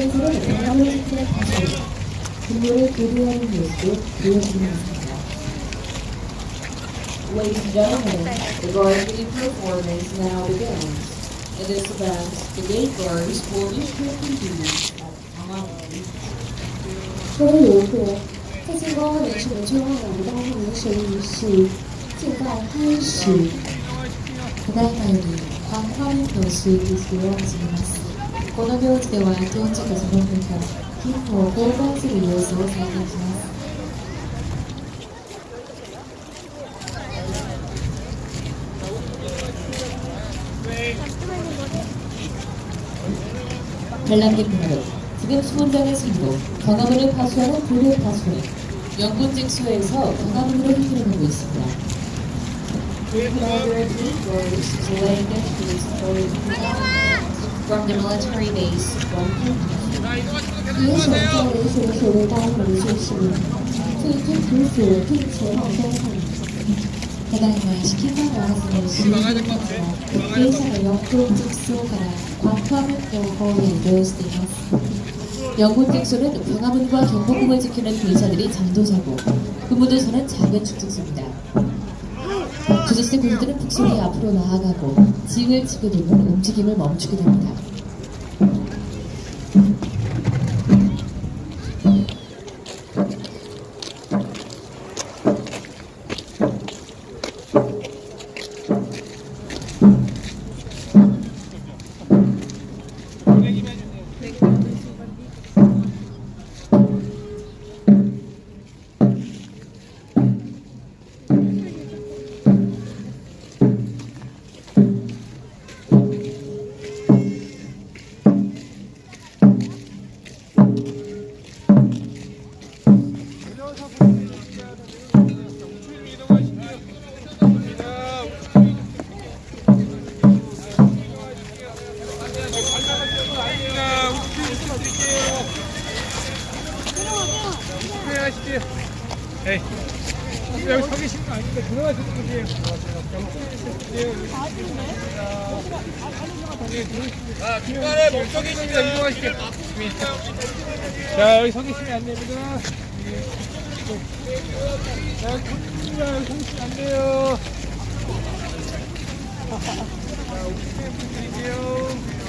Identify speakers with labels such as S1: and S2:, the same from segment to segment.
S1: Ladies and gentlemen, the varsity performance now begins. In this event, the gate guards will usually continue at
S2: Malawi. 소리 요구, この行事では到着その分から金庫を交換する様子を再現します。 관람객분들, 지금 수문장의 승부, 경화문을 파수하는 불의 파수는 영군직수에서 경화문으로 휘두르고 있습니다.
S1: Commander gate guards to lay the troops from the military base from Pinto.
S2: 也守在雷水手的大门就是最近徒所并前往观看。ただいま式が合わせの市民たちが経車の四分直走から광화문 영호에移動しています。영군 직소는 광화문과 경복궁을 지키는 군사들이 장도사고 근무대선은 작은 축직소입니다. 주지시 군들은 북소리 앞으로 나아가고 징을 치게 되면 움직임을 멈추게 됩니다.
S3: 에이, 여기. 자, 여기 서 계시면 안 됩니다. 자, 여기 서 계시면 안 돼요. 자, 오시면 분들이세요.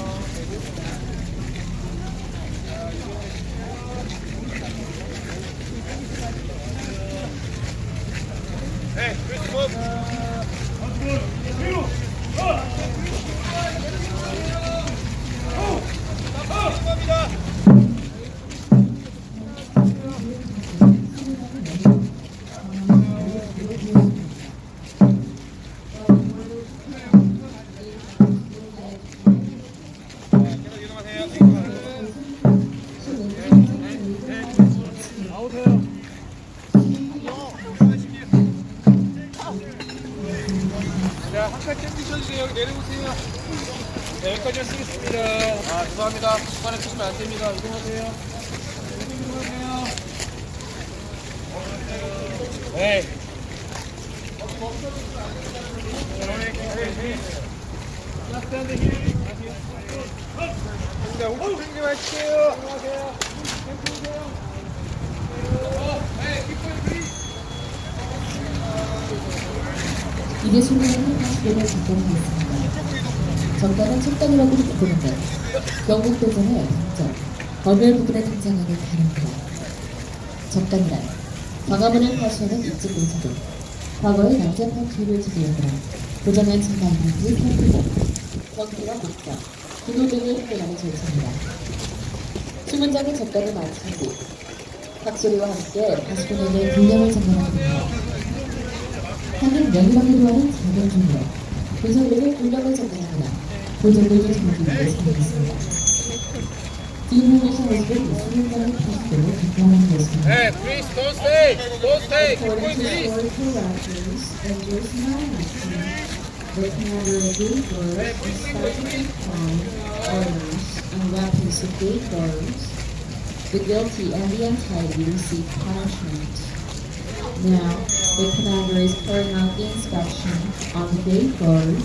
S3: 여기 내려오세요. 네, 여기까지 쓰겠습니다. 아, 죄송합니다. 중간에 쓰시면 안 됩니다. 이동하세요. 이동하세요. 네. 자, 우측 땡겨 마실게요. 안녕하세요. 땡기세요. 네, 깃발 프리.
S2: 이게 순간의 파수를 작동하였습니다. 정가는 척단이라고 부르는데 경북도전의 당점, 검열 부근에 등장하는 단어입니다. 적단이란 광화문을 파수하는 입지 공사도 과거의 난장판 뒤를 지배하느라 도전한 장관들이 살피고 경기와 목적, 기도 등을 해결하는 절차입니다. 수문장의 적단을 마친 뒤 박소리와 함께 파수꾼에게 분량을 전달합니다. 하는 명이라기도 하는 작은 종류 분석력을 분량을 전달합니다. 보정력을 정리를 사용했습니다. 지금 보시는 모습은 수문장의 파수꾼을 비판하는 것입니다.
S3: Hey, please don't stay. Don't stay. Keep going,
S2: According to
S3: please.
S2: historical records, and just now mentioned, the commander of gate guards is starting to perform orders and weapons of gate guards. The guilty and the untidy receive punishment. Now, the commander is carrying out the inspection on the gate guards.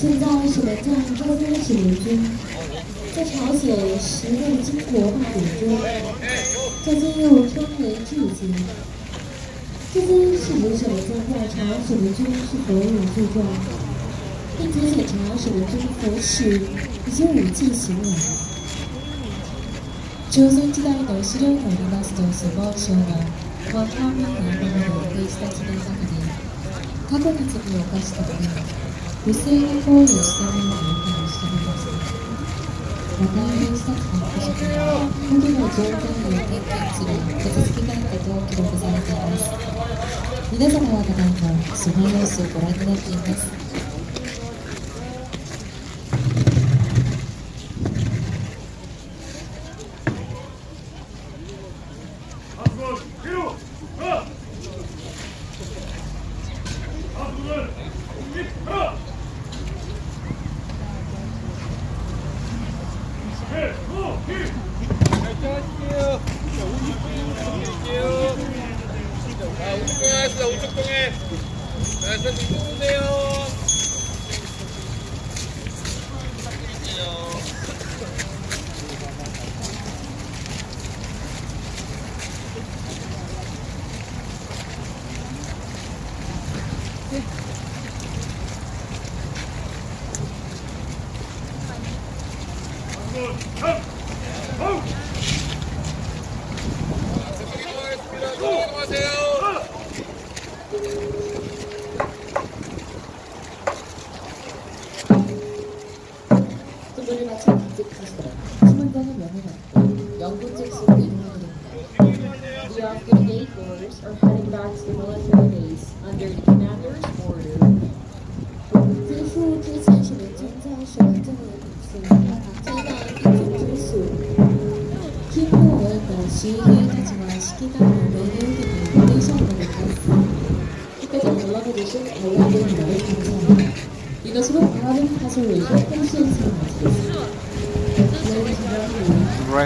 S2: 现在是在战争的行军， 在朝鲜时会经国化点中，再进入春年季节。至今是否首在在朝鲜的军是否有罪状，并且检查什么军佛史已经五季行来。朝鮮時代の資料によりますと、スボー省は、 ワンハーミンが今まで提出された中で、過去に罪を犯したため、不正な行為をした面を理解しております。また、警察の補職は、保護の状態を点検する手続きがあったと記録されています。皆様はただいま、その様子をご覧になっています。
S3: 선생님 좀 오세요. 이동하겠습니다. 이동하세요.
S2: 분들이 마치 기직하시더라. Manhattan. Yonggu-jik School in Manhattan.
S1: The Afghan gate goers are heading back to the military base under the commander's order.
S2: 그 최순실의 전사시 원장을
S4: 입수한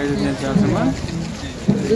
S4: ürünler lazım.